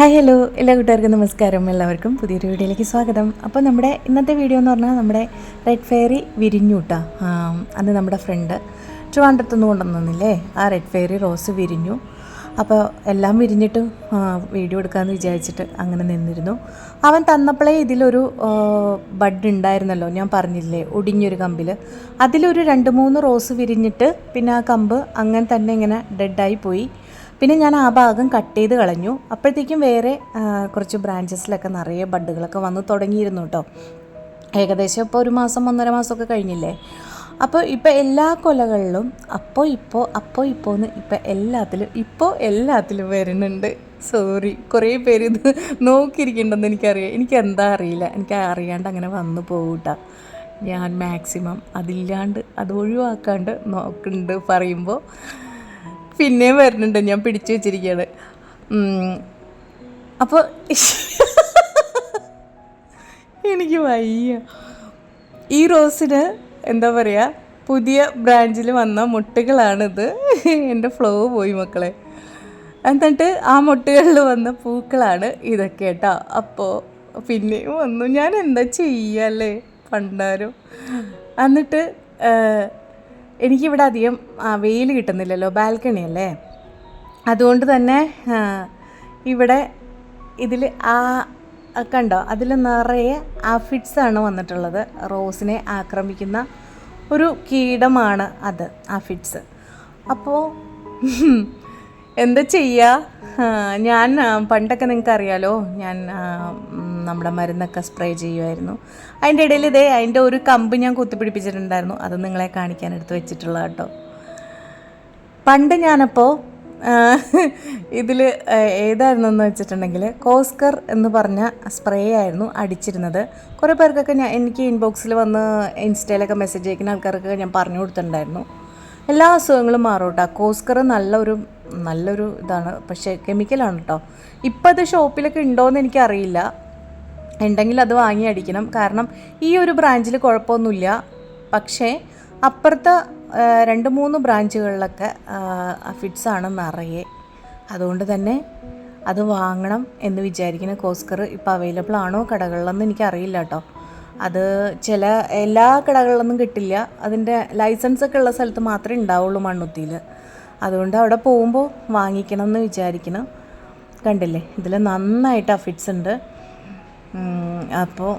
Hi hello എല്ലാ കൂട്ടുകാർക്കും നമസ്കാരം. എല്ലാവർക്കും പുതിയൊരു വീഡിയോയിലേക്ക് സ്വാഗതം. അപ്പോൾ നമ്മുടെ ഇന്നത്തെ വീഡിയോ എന്ന് പറഞ്ഞാൽ നമ്മുടെ റെഡ് ഫെയറി വിരിഞ്ഞൂട്ട. അത് നമ്മുടെ ഫ്രണ്ട് ട്രിവാൻഡ്രത്തുനിന്ന് കൊണ്ടുവന്നില്ലേ ആ റെഡ് ഫെയറി റോസ് വിരിഞ്ഞു. അപ്പോൾ എല്ലാം വിരിഞ്ഞിട്ട് വീഡിയോ എടുക്കാമെന്ന് വിചാരിച്ചിട്ട് അങ്ങനെ നിന്നിരുന്നു. അവൻ തന്നപ്പോഴേ ഇതിലൊരു ബഡ് ഉണ്ടായിരുന്നല്ലോ. ഞാൻ പറഞ്ഞില്ലേ ഒടിഞ്ഞൊരു കമ്പിൽ അതിലൊരു രണ്ട് മൂന്ന് റോസ് വിരിഞ്ഞിട്ട് പിന്നെ ആ കമ്പ് അങ്ങനെ തന്നെ ഇങ്ങനെ ഡെഡായി പോയി. പിന്നെ ഞാൻ ആ ഭാഗം കട്ട് ചെയ്ത് കളഞ്ഞു. അപ്പോഴത്തേക്കും വേറെ കുറച്ച് ബ്രാഞ്ചസിലൊക്കെ നിറയെ ബഡുകളൊക്കെ വന്ന് തുടങ്ങിയിരുന്നു കേട്ടോ ഏകദേശം ഇപ്പോൾ ഒരു മാസം ഒന്നര മാസമൊക്കെ കഴിഞ്ഞില്ലേ? അപ്പോൾ ഇപ്പോൾ എല്ലാ കൊലകളിലും അപ്പോൾ ഇപ്പോൾ അപ്പോൾ ഇപ്പോൾ എന്ന് ഇപ്പോൾ എല്ലാത്തിലും ഇപ്പോൾ എല്ലാത്തിലും വരുന്നുണ്ട്. സോറി കുറേ പേര് ഇത് നോക്കിയിരിക്കണ്ടെന്ന് എനിക്കറിയാം എനിക്ക് എന്താ അറിയില്ല. എനിക്ക് അറിയാണ്ട് അങ്ങനെ വന്നു പോകൂട്ടാ ഞാൻ മാക്സിമം അതില്ലാണ്ട് അത് ഒഴിവാക്കാണ്ട് നോക്കുന്നുണ്ട് പറയുമ്പോൾ പിന്നെയും വരുന്നുണ്ട്. ഞാൻ പിടിച്ചു വെച്ചിരിക്കുകയാണ്. അപ്പോൾ എനിക്ക് വയ്യ. ഈ റോസിന് എന്താ പറയുക പുതിയ ബ്രാഞ്ചിൽ വന്ന മുട്ടുകളാണിത്. എന്റെ ഫ്ലോ പോയി മക്കളെ. എന്നിട്ട് ആ മുട്ടുകളിൽ വന്ന പൂക്കളാണ് ഇതൊക്കെ കേട്ടോ. അപ്പോൾ പിന്നെയും വന്നു. ഞാൻ എന്താ ചെയ്യല്ലേ പണ്ടാരും. എന്നിട്ട് എനിക്കിവിടെ അധികം വെയിൽ കിട്ടുന്നില്ലല്ലോ ബാൽക്കണി അല്ലേ? അതുകൊണ്ട് തന്നെ ഇവിടെ ഇതിൽ ആ കണ്ടോ അതിൽ നിറയെ ആണ് വന്നിട്ടുള്ളത്. റോസിനെ ആക്രമിക്കുന്ന ഒരു കീടമാണ് അത് ആഫിഡ്സ്. അപ്പോൾ എന്താ ചെയ്യുക ഞാൻ പണ്ടൊക്കെ നിങ്ങൾക്ക് അറിയാലോ ഞാൻ നമ്മുടെ മരുന്നൊക്കെ സ്പ്രേ ചെയ്യുമായിരുന്നു അതിന്റെ ഇടയിൽ ഇതേ അതിന്റെ ഒരു കമ്പ് ഞാൻ കുത്തിപ്പിടിപ്പിച്ചിട്ടുണ്ടായിരുന്നു. അത് നിങ്ങളെ കാണിക്കാൻ എടുത്ത് വെച്ചിട്ടുള്ള കേട്ടോ പണ്ട് ഞാനപ്പോൾ ഇതിൽ ഏതായിരുന്നെന്ന് വെച്ചിട്ടുണ്ടെങ്കിൽ കോസ്കർ എന്ന് പറഞ്ഞ സ്പ്രേ ആയിരുന്നു അടിച്ചിരുന്നത്. കുറേ പേർക്കൊക്കെ ഞാൻ എനിക്ക് ഇൻബോക്സിൽ വന്ന് ഇൻസ്റ്റയിലൊക്കെ മെസ്സേജ് അയക്കുന്ന ആൾക്കാർക്ക് ഞാൻ പറഞ്ഞു കൊടുത്തിട്ടുണ്ടായിരുന്നു. എല്ലാ അസുഖങ്ങളും മാറും കേട്ടോ കോസ്കർ നല്ലൊരു നല്ലൊരു ഇതാണ്. പക്ഷേ കെമിക്കലാണ് കേട്ടോ ഇപ്പം അത് ഷോപ്പിലൊക്കെ ഉണ്ടോയെന്ന് എനിക്കറിയില്ല. ഉണ്ടെങ്കിൽ അത് വാങ്ങി അടിക്കണം. കാരണം ഈ ഒരു ബ്രാഞ്ചിൽ കുഴപ്പമൊന്നുമില്ല പക്ഷേ അപ്പുറത്തെ രണ്ട് മൂന്ന് ബ്രാഞ്ചുകളിലൊക്കെ ഫിറ്റ്സ് ആണെന്നറിയേ നിറയെ. അതുകൊണ്ട് തന്നെ അത് വാങ്ങണം എന്ന് വിചാരിക്കുന്ന കോസ്കർ ഇപ്പോൾ അവൈലബിൾ ആണോ കടകളിലൊന്നും എനിക്കറിയില്ല കേട്ടോ അത് ചില എല്ലാ കടകളിലൊന്നും കിട്ടില്ല. അതിന്റെ ലൈസൻസ് ഒക്കെ ഉള്ള സ്ഥലത്ത് മാത്രമേ ഉണ്ടാവുള്ളൂ മണ്ണുത്തിയിൽ അതുകൊണ്ട് അവിടെ പോകുമ്പോൾ വാങ്ങിക്കണം എന്ന് വിചാരിക്കണം. കണ്ടില്ലേ? ഇതിൽ നന്നായിട്ട് അഫിറ്റ്സ് ഉണ്ട്. അപ്പോൾ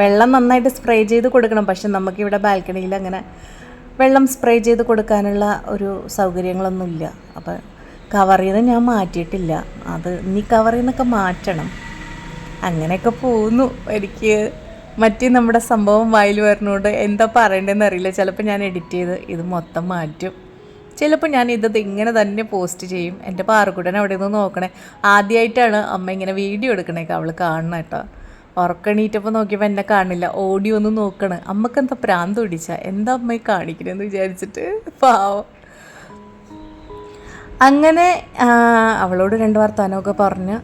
വെള്ളം നന്നായിട്ട് സ്പ്രേ ചെയ്ത് കൊടുക്കണം. പക്ഷെ നമുക്കിവിടെ ബാൽക്കണിയിൽ അങ്ങനെ വെള്ളം സ്പ്രേ ചെയ്ത് കൊടുക്കാനുള്ള ഒരു സൗകര്യങ്ങളൊന്നുമില്ല. അപ്പോൾ കവർ നിന്ന് ഞാൻ മാറ്റിയിട്ടില്ല. അത് ഇനി കവറിൽ നിന്നൊക്കെ മാറ്റണം. അങ്ങനെയൊക്കെ പോകുന്നു എനിക്ക്. മറ്റേ നമ്മുടെ സംഭവം വായിൽ വരുന്നതുകൊണ്ട് എന്താ പറയണ്ടതെന്ന് അറിയില്ല ചിലപ്പോൾ ഞാൻ എഡിറ്റ് ചെയ്ത് ഇത് മൊത്തം മാറ്റും. ചിലപ്പോൾ ഞാൻ ഇത് ഇങ്ങനെ തന്നെ പോസ്റ്റ് ചെയ്യും. എന്റെ പാറക്കുട്ടൻ അവിടെ നിന്ന് നോക്കണേ. ആദ്യമായിട്ടാണ് അമ്മ ഇങ്ങനെ വീഡിയോ എടുക്കണേക്കെ അവൾ കാണണം കേട്ടോ ഉറക്കണീറ്റപ്പോൾ നോക്കിയപ്പോൾ എന്നെ കാണില്ല. ഓഡിയോ ഒന്ന് നോക്കണ്. അമ്മയ്ക്ക് എന്താ പ്രാന്ത് പിടിച്ച? എന്താ അമ്മയെ കാണിക്കണമെന്ന് വിചാരിച്ചിട്ട്? പാവം. അങ്ങനെ അവളോട് രണ്ട് വർത്തമാനമൊക്കെ പറഞ്ഞ്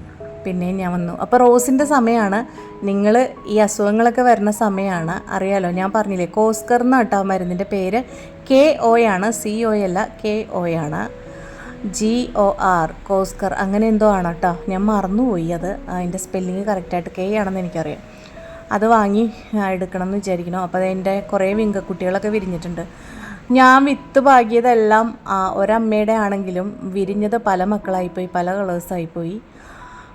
പിന്നെയും ഞാൻ വന്നു. അപ്പോൾ റോസിന്റെ സമയമാണ് നിങ്ങൾ ഈ അസുഖങ്ങളൊക്കെ വരുന്ന സമയമാണ് അറിയാലോ ഞാൻ പറഞ്ഞില്ലേ കോസ്കർ എന്ന് കേട്ടോ മരുന്നിന്റെ പേര്. കെ ഒ ആണ് സി ഒ അല്ല കെ ഒ ആണ്. ജി ഒ ആർ കോസ്കർ അങ്ങനെ എന്തോ ആണ് കേട്ടോ. ഞാൻ മറന്നുപോയി അത്. അതിന്റെ സ്പെല്ലിങ് കറക്റ്റായിട്ട് കെ ആണെന്ന് എനിക്കറിയാം. അത് വാങ്ങി എടുക്കണം എന്ന് വിചാരിക്കണം അപ്പോൾ അതിന്റെ കുറേ വിങ്കക്കുട്ടികളൊക്കെ വിരിഞ്ഞിട്ടുണ്ട്. ഞാൻ വിത്ത് പാകിയതെല്ലാം ഒരമ്മയുടെ ആണെങ്കിലും വിരിഞ്ഞത് പല മക്കളായിപ്പോയി പല കളേഴ്സായിപ്പോയി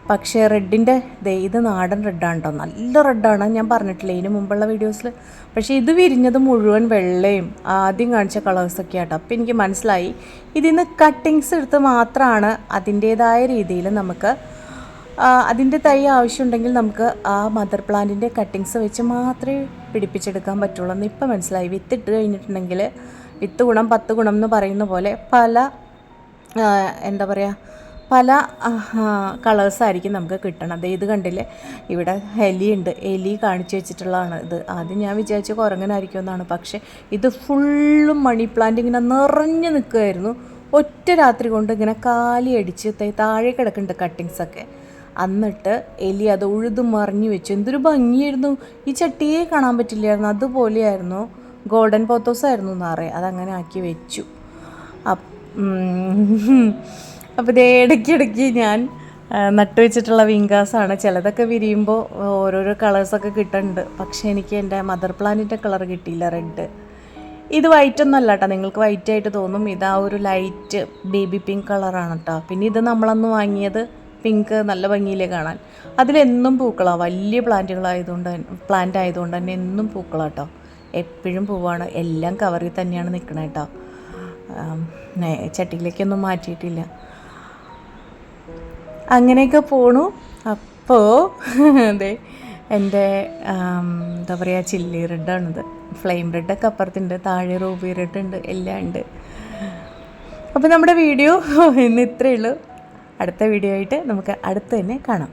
പക്ഷേ റെഡിന്റെ ദേ ഇത് നാടൻ റെഡാണ് കേട്ടോ നല്ല റെഡാണ്. ഞാൻ പറഞ്ഞിട്ടില്ല ഇതിന് മുമ്പുള്ള വീഡിയോസിൽ പക്ഷേ ഇത് വിരിഞ്ഞത് മുഴുവൻ വെള്ളയും ആദ്യം കാണിച്ച കളേഴ്സൊക്കെ ആട്ടോ അപ്പോൾ എനിക്ക് മനസ്സിലായി. ഇതിൽ നിന്ന് കട്ടിങ്സ് എടുത്ത് മാത്രമാണ് അതിന്റേതായ രീതിയിൽ നമുക്ക് അതിന്റെ തൈ ആവശ്യമുണ്ടെങ്കിൽ നമുക്ക് ആ മദർ പ്ലാന്റിന്റെ കട്ടിങ്സ് വെച്ച് മാത്രമേ പിടിപ്പിച്ചെടുക്കാൻ പറ്റുള്ളൂ എന്ന് ഇപ്പം മനസ്സിലായി. വിത്തിട്ട് കഴിഞ്ഞിട്ടുണ്ടെങ്കിൽ വിത്ത് ഗുണം പത്ത് ഗുണം എന്ന് പറയുന്ന പോലെ പല എന്താ പറയുക പല കളേഴ്സായിരിക്കും നമുക്ക് കിട്ടണത് ഇത് കണ്ടില്ലേ? ഇവിടെ എലിയുണ്ട് എലി കാണിച്ചു വെച്ചിട്ടുള്ളതാണ് ഇത്. ആദ്യം ഞാൻ വിചാരിച്ച കുരങ്ങനായിരിക്കും എന്നാണ്. പക്ഷേ ഇത് ഫുള്ളും മണി പ്ലാന്റ് ഇങ്ങനെ നിറഞ്ഞു നിൽക്കുമായിരുന്നു ഒറ്റ രാത്രി കൊണ്ട് ഇങ്ങനെ കാലി അടിച്ച് താഴെ കിടക്കുന്നുണ്ട് കട്ടിങ്സൊക്കെ എന്നിട്ട് എലി അത് ഉഴുതു മറിഞ്ഞു വെച്ചു. എന്തൊരു ഭംഗിയായിരുന്നു. ഈ ചട്ടിയെ കാണാൻ പറ്റില്ലായിരുന്നു. അതുപോലെയായിരുന്നു. ഗോൾഡൻ പോത്തോസ് ആയിരുന്നു എന്നറിയാം അതങ്ങനെ ആക്കി വെച്ചു. അപ്പോൾ ഇതേ ഇടയ്ക്കിടയ്ക്ക് ഞാൻ നട്ടുവെച്ചിട്ടുള്ള വിങ്കാസാണ്. ചിലതൊക്കെ വിരിയുമ്പോൾ ഓരോരോ കളേഴ്സൊക്കെ കിട്ടുന്നുണ്ട് പക്ഷേ എനിക്ക് എന്റെ മദർ പ്ലാന്റിന്റെ കളർ കിട്ടിയില്ല റെഡ് ഇത് വൈറ്റ് ഒന്നും അല്ല കേട്ടോ നിങ്ങൾക്ക് വൈറ്റ് ആയിട്ട് തോന്നും. ഇത് ആ ഒരു ലൈറ്റ് ബേബി പിങ്ക് കളറാണ് കേട്ടോ പിന്നെ ഇത് നമ്മളന്ന് വാങ്ങിയത് പിങ്ക് നല്ല ഭംഗിയിലേ കാണാൻ. അതിലെന്നും പൂക്കളാണ് വലിയ പ്ലാന്റുകളായതുകൊണ്ട് പ്ലാന്റ് ആയതുകൊണ്ട് തന്നെ എന്നും പൂക്കളാണ് കേട്ടോ എപ്പോഴും പൂവാണ്. എല്ലാം കവറിൽ തന്നെയാണ് നിൽക്കണേട്ടോ ചട്ടിയിലേക്കൊന്നും മാറ്റിയിട്ടില്ല. അങ്ങനെയൊക്കെ പോണു. അപ്പോൾ അതെ എന്റെ എന്താ പറയുക ചില്ലി റെഡാണിത് ഫ്ലെയിം റെഡൊക്കെ അപ്പുറത്തുണ്ട് താഴെ റൂബി റെഡ് ഉണ്ട് എല്ലാം ഉണ്ട്. അപ്പോൾ നമ്മുടെ വീഡിയോ ഇന്ന് ഇത്രയേ ഉള്ളൂ. അടുത്ത വീഡിയോ ആയിട്ട് നമുക്ക് അടുത്ത് തന്നെ കാണാം.